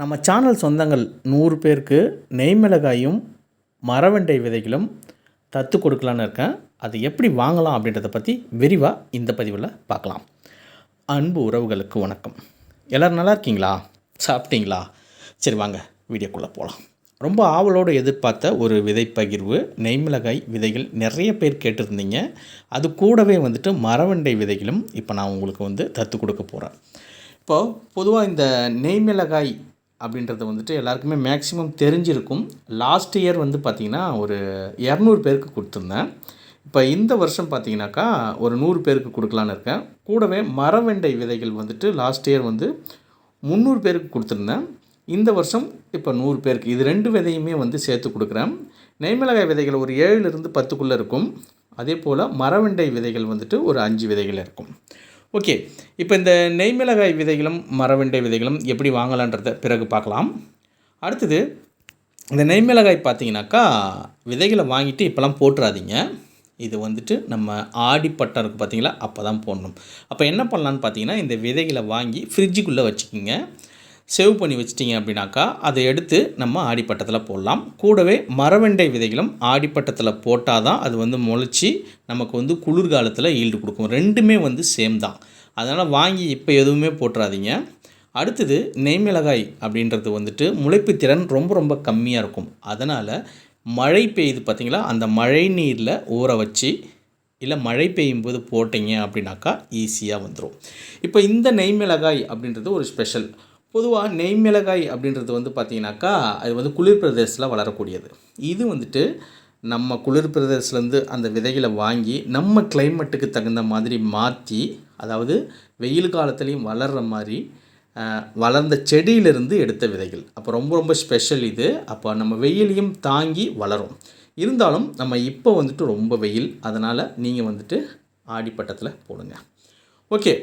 நம்ம சேனல் சொந்தங்கள் நூறு பேருக்கு நெய் மிளகாயும் மரவண்டை விதைகளும் தத்து கொடுக்கலான்னு இருக்கேன். அது எப்படி வாங்கலாம் அப்படின்றத பற்றி விரிவாக இந்த பதிவில் பார்க்கலாம். அன்பு உறவுகளுக்கு வணக்கம். எல்லோரும் நல்லா இருக்கீங்களா? சாப்பிட்டீங்களா? சரி வாங்க வீடியோக்குள்ளே போகலாம் ரொம்ப ஆவலோடு எதிர்பார்த்த ஒரு விதை பகிர்வு நெய்மிளகாய் விதைகள் நிறைய பேர் கேட்டிருந்தீங்க. அது கூடவே வந்துட்டு மரவண்டை விதைகளும் இப்போ நான் உங்களுக்கு வந்து தத்து கொடுக்க போகிறேன் இப்போது பொதுவாக இந்த நெய்மிளகாய் அப்படின்றது வந்துட்டு எல்லாருக்குமே மேக்ஸிமம் தெரிஞ்சிருக்கும். லாஸ்ட் இயர் வந்து பார்த்திங்கன்னா ஒரு இரநூறு பேருக்கு கொடுத்துருந்தேன். இப்போ இந்த வருஷம் பார்த்தீங்கன்னாக்கா ஒரு நூறு பேருக்கு கொடுக்கலான்னு இருக்கேன். கூடவே மரவெண்டை விதைகள் வந்துட்டு லாஸ்ட் இயர் வந்து முந்நூறு பேருக்கு கொடுத்துருந்தேன். இந்த வருஷம் இப்போ நூறு பேருக்கு. இது ரெண்டு விதையுமே வந்து சேர்த்து கொடுக்குறேன். நெய்மிளகாய் விதைகள் ஒரு ஏழுலேருந்து பத்துக்குள்ளே இருக்கும். அதே போல் மரவெண்டை விதைகள் வந்துட்டு ஒரு அஞ்சு விதைகள் இருக்கும். ஓகே இப்போ இந்த நெய்மிளகாய் விதைகளும் மரவெண்டை விதைகளும் எப்படி வாங்கலான்றத பிறகு பார்க்கலாம். அடுத்தது இந்த நெய்மிளகாய் பார்த்தீங்கன்னாக்கா விதைகளை வாங்கிட்டு இப்போலாம் போட்டுறாதீங்க. இது வந்துட்டு நம்ம ஆடிப்பட்டம் இருக்குது பார்த்தீங்களா அப்போ தான் போடணும். அப்போ என்ன பண்ணலான்னு பார்த்தீங்கன்னா இந்த விதைகளை வாங்கி ஃப்ரிட்ஜுக்குள்ளே வச்சுக்கிங்க. சேவ் பண்ணி வச்சிட்டிங்க அப்படின்னாக்கா அதை எடுத்து நம்ம ஆடிப்பட்டத்தில் போடலாம். கூடவே மரவெண்டை விதைகளும் ஆடிப்பட்டத்தில் போட்டால் தான் அது வந்து முளைச்சி நமக்கு வந்து குளிர்காலத்தில் ஈல்டு கொடுக்கும். ரெண்டுமே வந்து சேம் தான் அதனால் வாங்கி இப்போ எதுவுமே போட்டுறாதீங்க. அடுத்தது நெய்மிளகாய் அப்படின்றது வந்துட்டு முளைப்பு திறன் ரொம்ப ரொம்ப கம்மியாக இருக்கும். அதனால் மழை பெய்யுது பார்த்திங்களா அந்த மழை நீரில் ஊற வச்சு இல்லை மழை பெய்யும் போது போட்டிங்க அப்படின்னாக்கா ஈஸியாக வந்துடும் இப்போ இந்த நெய்மிளகாய் அப்படின்றது ஒரு ஸ்பெஷல். பொதுவாக நெய் மிளகாய் அப்படின்றது வந்து பார்த்திங்கனாக்கா அது வந்து குளிர் பிரதேசத்தில் வளரக்கூடியது. இது வந்துட்டு நம்ம குளிர் பிரதேசத்துலேருந்து அந்த விதைகளை வாங்கி நம்ம கிளைமேட்டுக்கு தகுந்த மாதிரி மாற்றி அதாவது வெயில் காலத்துலேயும் வளர்கிற மாதிரி வளர்ந்த செடியிலிருந்து எடுத்த விதைகள். அப்போ ரொம்ப ரொம்ப ஸ்பெஷல் இது. அப்போ நம்ம வெயிலையும் தாங்கி வளரும். இருந்தாலும் நம்ம இப்போ வந்துட்டு ரொம்ப வெயில். அதனால் நீங்கள் வந்துட்டு ஆடிப்பட்டத்தில் போடுங்க. ஓகே.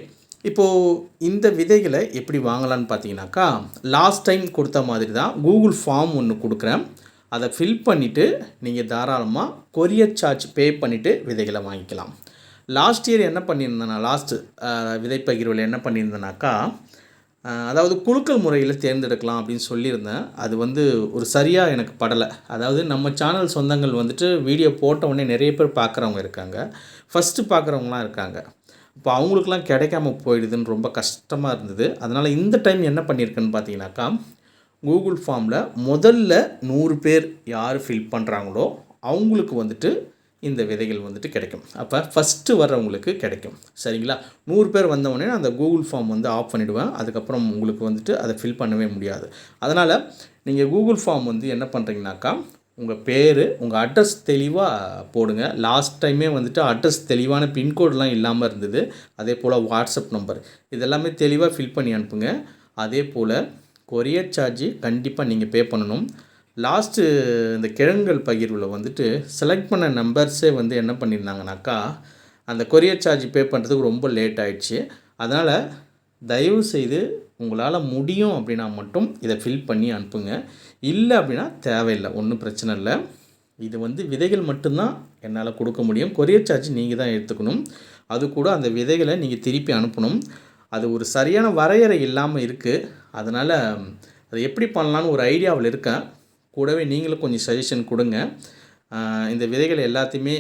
இப்போது இந்த விதைகளை எப்படி வாங்கலான்னு பார்த்தீங்கன்னாக்கா லாஸ்ட் டைம் கொடுத்த மாதிரி தான் கூகுள் ஃபார்ம் ஒன்று கொடுக்குறேன். அதை ஃபில் பண்ணிவிட்டு நீங்கள் தாராளமாக கொரியர் சார்ஜ் பே பண்ணிவிட்டு விதைகளை வாங்கிக்கலாம். லாஸ்ட் இயர் என்ன பண்ணியிருந்தேன்னா லாஸ்ட்டு விதை பகிர்வில் என்ன பண்ணியிருந்தேனாக்கா அதாவது குழுக்கள் முறையில் தேர்ந்தெடுக்கலாம் அப்படின்னு சொல்லியிருந்தேன். அது வந்து ஒரு சரியாக எனக்கு படலை. அதாவது நம்ம சேனல் சொந்தங்கள் வந்துட்டு வீடியோ போட்ட உடனே நிறைய பேர் பார்க்குறவங்க இருக்காங்க. ஃபஸ்ட்டு பார்க்குறவங்களாம் இருக்காங்க. இப்போ அவங்களுக்குலாம் கிடைக்காம போயிடுதுன்னு ரொம்ப கஷ்டமாக இருந்தது. அதனால் இந்த டைம் என்ன பண்ணியிருக்கேன்னு பார்த்தீங்கன்னாக்கா கூகுள் ஃபார்மில் முதல்ல நூறு பேர் யார் ஃபில் பண்ணுறாங்களோ அவங்களுக்கு வந்துட்டு இந்த விதைகள் வந்துட்டு கிடைக்கும். அப்போ ஃபஸ்ட்டு வர்றவங்களுக்கு கிடைக்கும். சரிங்களா? நூறு பேர் வந்தவொடனே அந்த கூகுள் ஃபார்ம் வந்து ஆஃப் பண்ணிவிடுவேன் அதுக்கப்புறம் உங்களுக்கு வந்துட்டு அதை ஃபில் பண்ணவே முடியாது. அதனால் நீங்கள் கூகுள் ஃபார்ம் வந்து என்ன பண்ணுறீங்கனாக்கா உங்கள் பேர் உங்கள் அட்ரஸ் தெளிவாக போடுங்க. லாஸ்ட் டைமே வந்துட்டு அட்ரஸ் தெளிவான பின்கோடெலாம் இல்லாமல் இருந்தது. அதே போல் வாட்ஸ்அப் நம்பர் இதெல்லாமே தெளிவாக ஃபில் பண்ணி அனுப்புங்க. அதே போல் கொரியர் சார்ஜு கண்டிப்பாக நீங்கள் பே பண்ணணும். லாஸ்ட்டு இந்த கிழங்குகள் பகிர்வில் வந்துட்டு செலக்ட் பண்ண நம்பர்ஸே வந்து என்ன பண்ணியிருந்தாங்கனாக்கா அந்த கொரியர் சார்ஜ் பே பண்ணுறதுக்கு ரொம்ப லேட் ஆகிடுச்சு அதனால் தயவு செய்து உங்களால் முடியும் அப்படின்னா மட்டும் இதை ஃபில் பண்ணி அனுப்புங்க. இல்லை அப்படின்னா தேவையில்லை ஒன்றும் பிரச்சனை இல்லை. இது வந்து விதைகள் மட்டும்தான் என்னால் கொடுக்க முடியும். கொரியர் சார்ஜ் நீங்கள் தான் எடுத்துக்கணும். அது கூட அந்த விதைகளை நீங்கள் திருப்பி அனுப்பணும். அது ஒரு சரியான வரையறை இல்லாமல் இருக்குது அதனால் அதை எப்படி பண்ணலான்னு ஒரு ஐடியாவில் இருக்கேன். கூடவே நீங்களும் கொஞ்சம் சஜஷன் கொடுங்க. இந்த விதைகள் எல்லாத்தையுமே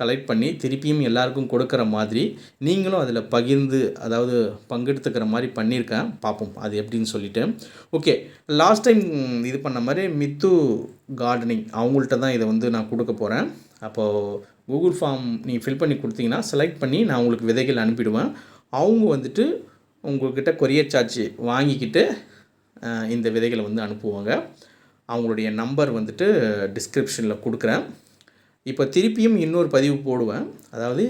கலெக்ட் பண்ணி திருப்பியும் எல்லாருக்கும் கொடுக்குற மாதிரி நீங்களும் அதில் பகிர்ந்து அதாவது பங்கெடுத்துக்கிற மாதிரி பண்ணியிருக்கேன். பார்ப்போம் அது எப்படின்னு சொல்லிவிட்டு ஓகே லாஸ்ட் டைம் இது பண்ண மாதிரி மித்து கார்டனிங் அவங்கள்ட்ட தான் இதை வந்து நான் கொடுக்க போகிறேன் அப்போது கூகுள் ஃபார்ம் நீங்கள் ஃபில் பண்ணி கொடுத்தீங்கன்னா செலக்ட் பண்ணி நான் உங்களுக்கு விதைகள் அனுப்பிடுவேன். அவங்க வந்துட்டு உங்கள்கிட்ட கொரியர் சார்ஜ் வாங்கிக்கிட்டு இந்த விதைகளை வந்து அனுப்புவாங்க. அவங்களுடைய நம்பர் வந்துட்டு டிஸ்கிரிப்ஷனில் கொடுக்குறேன். இப்போ திருப்பியும் இன்னொரு பதிவு போடுவேன். அதாவது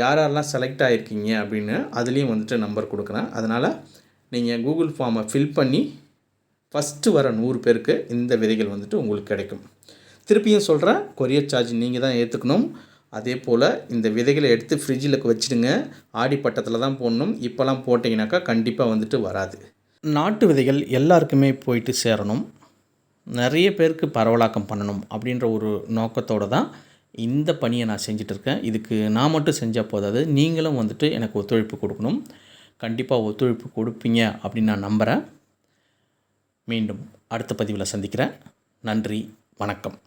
யார் யாரெல்லாம் செலக்ட் ஆகிருக்கீங்க அப்படின்னு அதுலேயும் வந்துட்டு நம்பர் கொடுக்குறேன். அதனால் நீங்கள் கூகுள் ஃபார்மை ஃபில் பண்ணி ஃபஸ்ட்டு வர நூறு பேருக்கு இந்த விதைகள் வந்துட்டு உங்களுக்கு கிடைக்கும். திருப்பியும் சொல்கிறேன் கொரியர் சார்ஜ் நீங்கள் தான் ஏற்றுக்கணும் அதே போல் இந்த விதைகளை எடுத்து ஃப்ரிட்ஜில் வச்சுடுங்க. ஆடி பட்டத்தில் தான் போடணும். இப்போல்லாம் போட்டிங்கனாக்கா கண்டிப்பாக வந்துட்டு வராது. நாட்டு விதைகள் எல்லாருக்குமே போயிட்டு சேரணும். நிறைய பேருக்கு பரவலாக்கம் பண்ணணும் அப்படின்ற ஒரு நோக்கத்தோடு தான் இந்த பணியை நான் செஞ்சிட்ருக்கேன். இதுக்கு நான் மட்டும் செஞ்சால் போதாது. நீங்களும் வந்துட்டு எனக்கு ஒத்துழைப்பு கொடுக்கணும். கண்டிப்பாக ஒத்துழைப்பு கொடுப்பீங்க அப்படின்னு நான் நம்புகிறேன் மீண்டும் அடுத்த பதிவில் சந்திக்கிறேன். நன்றி. வணக்கம்.